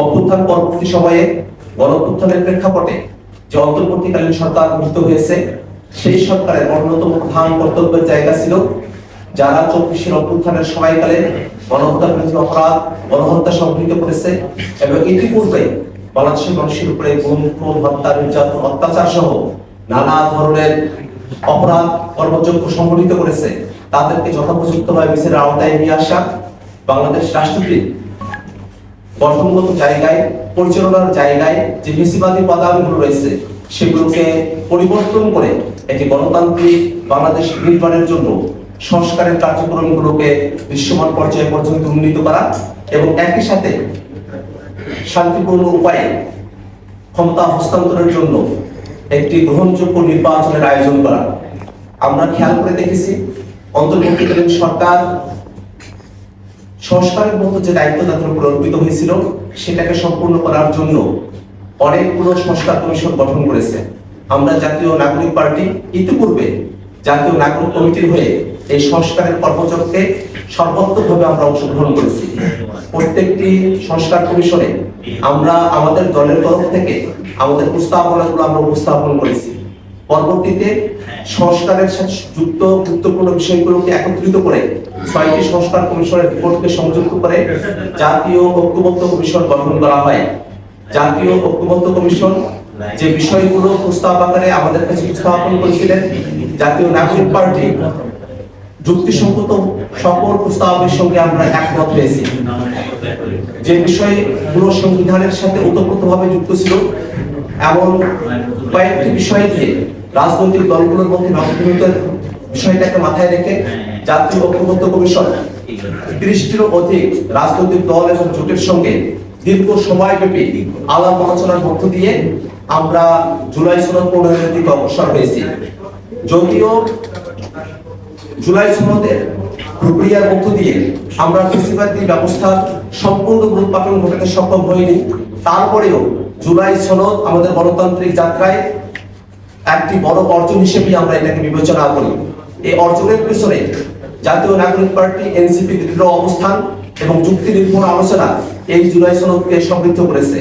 অভ্যুত্থান পরবর্তী সময়ে গণ অভ্যুত্থানের প্রেক্ষাপটে যে অন্তর্বর্তীকালীন সরকার গঠিত হয়েছে, সেই সরকারের অন্যতম প্রধান কর্তব্যের জায়গা ছিল যারা চব্বিশের অভ্যুত্থানের সময়কালে গণহত্যার বিরুদ্ধে অপরাধ, গণহত্যা সংঘটিত করেছে এবং ইতিপূর্বে বাংলাদেশের মানুষের উপরে গুম, খুন, হত্যা, নির্যাতন অত্যাচার সহ নানা ধরনের অপরাধ কর্মযোগ্য সংগঠিত করেছে। তাদেরকে যথোপযুক্তভাবে বিচারের আওতায় নিয়ে আসা বাংলাদেশ রাষ্ট্রপতি গঠনগত জায়গায়, পরিচালনার জায়গায় যে বেশিবাদী উপাদানগুলো রয়েছে, সেগুলোকে পরিবর্তন করে একটি গণতান্ত্রিক বাংলাদেশ নির্মাণের জন্য সংস্কারের কার্যক্রমগুলোকে দৃশ্যমান পর্যায়ে পর্যন্ত উন্নীত করা এবং একই সাথে শান্তিপূর্ণ উপায়ে ক্ষমতা হস্তান্তরের জন্য একটি গ্রহণযোগ্য নির্বাচনের আয়োজন করা। আমরা খেয়াল করে দেখেছি, অন্তর্বর্তীকালীন সরকার সংস্কারের মতো যে দায়িত্ব তাদের উপর অর্পিত হয়েছিল, সেটাকে সম্পূর্ণ করার জন্য অনেকগুলো সংস্কার কমিশন গঠন করেছে। আমরা জাতীয় নাগরিক পার্টি ইতিপূর্বে জাতীয় নাগরিক কমিটির হয়ে এই সংস্কারের কর্মচক্রে সর্বাত্মকভাবে আমরা অংশগ্রহণ করেছি। প্রত্যেকটি সংস্কার কমিশনে আমরা আমাদের দলের তরফ থেকে আমাদের প্রস্তাবনাগুলো আমরা উপস্থাপন করেছি। পরবর্তীতে সংস্কারের সাথে যুক্ত গুরুত্বপূর্ণ বিষয়গুলোকে একত্রিত করে ছয়টি সংস্কার কমিশনের রিপোর্টকে সংযুক্ত করে জাতীয় ঐক্যবদ্ধ কমিশন গঠন করা হয়। জাতীয় ঐক্যবদ্ধ কমিশন যে বিষয়গুলো প্রস্তাব আকারে আমাদের কাছে উপস্থাপন করেছিলেন জাতীয় নাগরিক পার্টি যুক্তিসঙ্গত সকল প্রস্তাবের সঙ্গে আমরা একমত হয়েছি। যে বিষয়ে বিষয়গুলো সংবিধানের সাথে ওতপ্রোতভাবে যুক্ত ছিল এমন কয়েকটি বিষয় দিয়ে রাজনৈতিক দলগুলোর মধ্যে নবীনতার বিষয়টাকে মাথায় রেখে জাতীয় ঐক্যবদ্ধ কমিশন ত্রিশটিরও অধিক রাজনৈতিক দল এবং জোটের সঙ্গে দীর্ঘ সময়ব্যাপী আলাপ আলোচনার মধ্য দিয়ে আমরা জুলাই সনদ প্রণয়নের দিকে অগ্রসর হয়েছি। যদিও জুলাই সনদের প্রক্রিয়ার মধ্য দিয়ে আমরা কৃষিবাদী ব্যবস্থার সম্পূর্ণ রূপপাকন ঘটাতে সক্ষম হইনি তারপরেও জুলাই সনদ আমাদের গণতান্ত্রিক যাত্রায় একটি বড় অর্জন হিসেবে আমরা এটাকে বিবেচনা করি। এই অর্জনের পিছনে জাতীয় নাগরিক পার্টি এনসিপি দৃঢ় অবস্থান এবং যুক্তি নির্ভর আলোচনা এই জুলাই সনদকে সমৃদ্ধ করেছে।